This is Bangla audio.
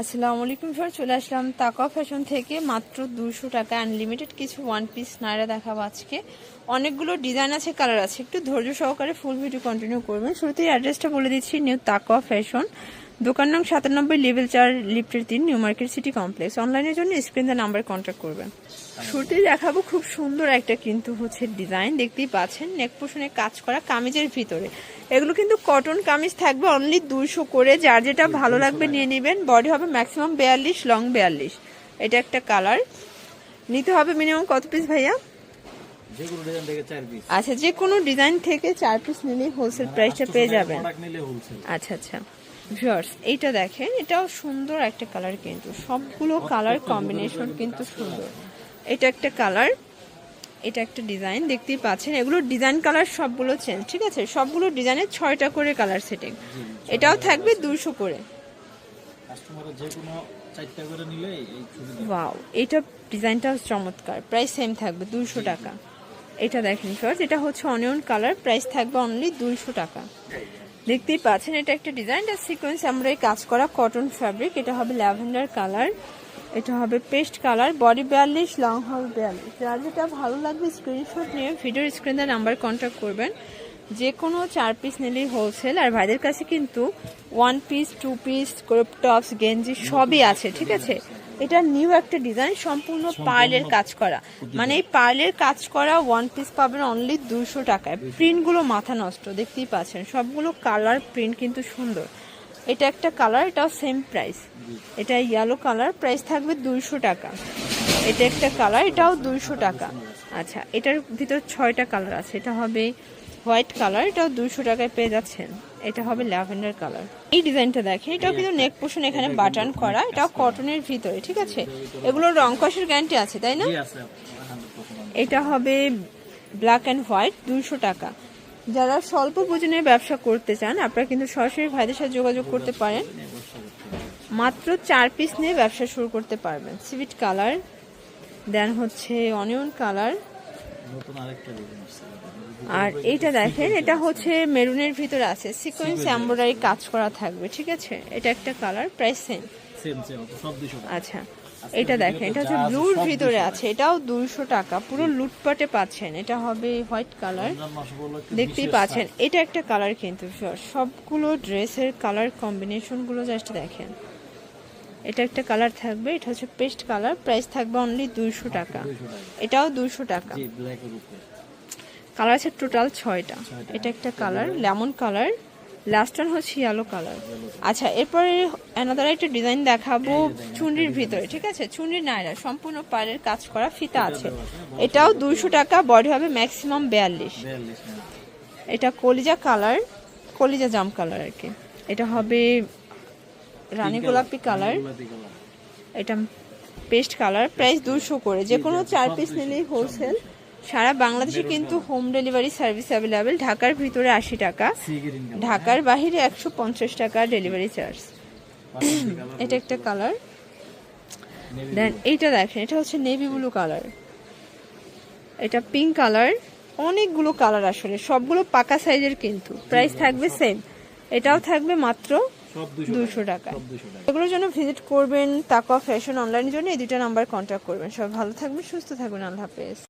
আসসালামু আলাইকুম ফের চলে আসলাম তাকা ফ্যাশন থেকে। মাত্র দুশো টাকা আনলিমিটেড কিছু ওয়ান পিস নাইরা দেখাবো আজকে। অনেকগুলো ডিজাইন আছে কালার আছে। একটু ধৈর্য সহকারে ফুল ভিডিও কন্টিনিউ করবেন। শুরুতেই অ্যাড্রেসটা বলে দিচ্ছি নিউ তাকা ফ্যাশন। দোকান নং সাতানব্বই লেভেল চার লিফটের তিন নিউ মার্কেট সিটি কমপ্লেক্স। অনলাইনের জন্য স্ক্রিন দ্য নাম্বার কন্ট্যাক্ট করবেন। শুরুতেই দেখাবো খুব সুন্দর একটা কিন্তু হচ্ছে ডিজাইন। দেখতেই পাচ্ছেন নেক পোষণে কাজ করা কামিজের ভিতরে। এগুলো কিন্তু কটন কামিজ থাকবে অনলি দুইশো করে। যার যেটা ভালো লাগবে নিয়ে নেবেন। বডি হবে ম্যাক্সিমাম বিয়াল্লিশ লং বেয়াল্লিশ। এটা একটা কালার নিতে হবে মিনিমাম কত পিস ভাইয়া? আচ্ছা যে কোনো ডিজাইন থেকে চার পিস নিলেই হোলসেল প্রাইসটা পেয়ে যাবেন। আচ্ছা আচ্ছা। ভিউয়ার্স এইটা দেখেন এটাও সুন্দর একটা কালার কিন্তু। সবগুলো কালার কম্বিনেশন কিন্তু সুন্দর। এটা একটা কালার এটা একটা ডিজাইন দেখতেই পাচ্ছেন। এগুলো ডিজাইন কালার সবগুলো চেঞ্জ ঠিক আছে? সবগুলো ডিজাইনের ছয়টা করে কালার সেটিং এটাও থাকবে দুশো করে। ওয়াও এটা ডিজাইনটাও চমৎকার। প্রাইস সেম থাকবে দুশো টাকা। এটা দেখেন ফার্স্ট এটা হচ্ছে অনিয়ন কালার প্রাইস থাকবে অনলি দুইশো টাকা। দেখতেই পাচ্ছেন, এটা একটা ডিজাইন আর সিকোয়েন্স আমরা এই কাজ করা কটন ফ্যাব্রিক এটা হবে ল্যাভেন্ডার কালার এটা হবে পেস্ট কালার বডি বিয়াল্লিশ লং হবে বিয়াল্লিশ যার যেটা ভালো লাগবে স্ক্রিনশট নিয়ে ভিডিওর স্ক্রিনে নাম্বার কন্ট্যাক্ট করবেন। যে কোনো চার পিস নিলেই হোলসেল আর ভাইদের কাছে কিন্তু one piece two piece crop tops গেঞ্জি, সবই আছে, ঠিক আছে? এটা নিউ একটা ডিজাইন সম্পূর্ণ পার্লের কাজ করা। মানে এই পার্লের কাজ করা ওয়ান পিস পাবেন অনলি দুশো টাকায়। প্রিন্টগুলো মাথা নষ্ট দেখতেই পাচ্ছেন। সবগুলো কালার প্রিন্ট কিন্তু সুন্দর। এটা একটা কালার এটাও সেম প্রাইস এটা ইয়েলো কালার প্রাইস থাকবে দুইশো টাকা। এটা একটা কালার এটাও দুইশো টাকা। আচ্ছা এটার ভিতর ছয়টা কালার আছে। এটা হবে হোয়াইট কালার এটাও দুইশো টাকায় পেয়ে যাচ্ছেন। এটা হবে ল্যাভেন্ডার কালার। এই ডিজাইনটা দেখেন এটাও কিন্তু নেক পোষণ এখানে বাটন করা এটাও কটনের ভিতরে ঠিক আছে? এগুলোর রং কষের গ্যারান্টি আছে তাই না? এটা হবে ব্ল্যাক অ্যান্ড হোয়াইট দুশো টাকা। যারা স্বল্প পুঁজিনের ব্যবসা করতে চান আপনারা কিন্তু সরাসরি ভাইদের সাথে যোগাযোগ করতে পারেন। মাত্র চার পিস নিয়ে ব্যবসা শুরু করতে পারবেন। সিভিট কালার দেন হচ্ছে অনিয়ন কালার আর এইটা দেখেন এটা হচ্ছে মেরুনের ভিতরে আছে। সিকোয়েন্স এমব্রয়ডারি কাজ করা থাকবে ঠিক আছে? এটা একটা কালার প্রাইস সেম আচ্ছা এটা দেখেন এটা হচ্ছে ব্লুর ভিতরে আছে এটাও দুইশো টাকা পুরো লুটপাটে পাচ্ছেন। এটা হবে হোয়াইট কালার দেখতেই পাচ্ছেন এটা একটা কালার কিন্তু সবগুলো ড্রেসের কালার কম্বিনেশনগুলো জাস্ট দেখেন। এটা একটা কালার থাকবে এটা হচ্ছে পেস্ট কালার প্রাইস থাকবে অনলি দুইশো টাকা। এটাও দুইশো টাকা। কালার আছে টোটাল ছয়টা। এটা একটা colour lemon colour last one হচ্ছে ইয়েলো কালার। আচ্ছা এরপরে অ্যানাদার একটা ডিজাইন দেখাবো চুনরির ভিতরে ঠিক আছে? চুনরির নায়রা সম্পূর্ণ পাড়ের কাজ করা ফিতা আছে। এটাও দুইশো টাকা বডি হবে ম্যাক্সিমাম বিয়াল্লিশ। বিয়াল্লিশ এটা কলিজা কালার কলিজা জাম কালার আর কি। এটা হবে রানী গোলাপি কালার এটা পেস্ট কালার প্রাইস দুশো করে। যে কোনো চার পিস নিলেই হোলসেল সারা বাংলাদেশে কিন্তু হোম ডেলিভারি সার্ভিস অ্যাভেলেবেল ঢাকার ভিতরে আশি টাকা। ঢাকার বাহিরে একশো পঞ্চাশ টাকা ডেলিভারি চার্জ এটা একটা কালার দেন এইটা দেখেন এটা হচ্ছে নেভি ব্লু কালার এটা পিঙ্ক কালার অনেকগুলো কালার আসলে। সবগুলো পাকা সাইজের কিন্তু। প্রাইস থাকবে সেম এটাও থাকবে মাত্র দুশো টাকা। এগুলোর জন্য ভিজিট করবেন তাকওয়া ফ্যাশন অনলাইনের জন্য। এই দুটো নাম্বার কন্ট্যাক্ট করবেন। সবাই ভালো থাকবেন সুস্থ থাকবেন। আল্লাহ হাফেজ।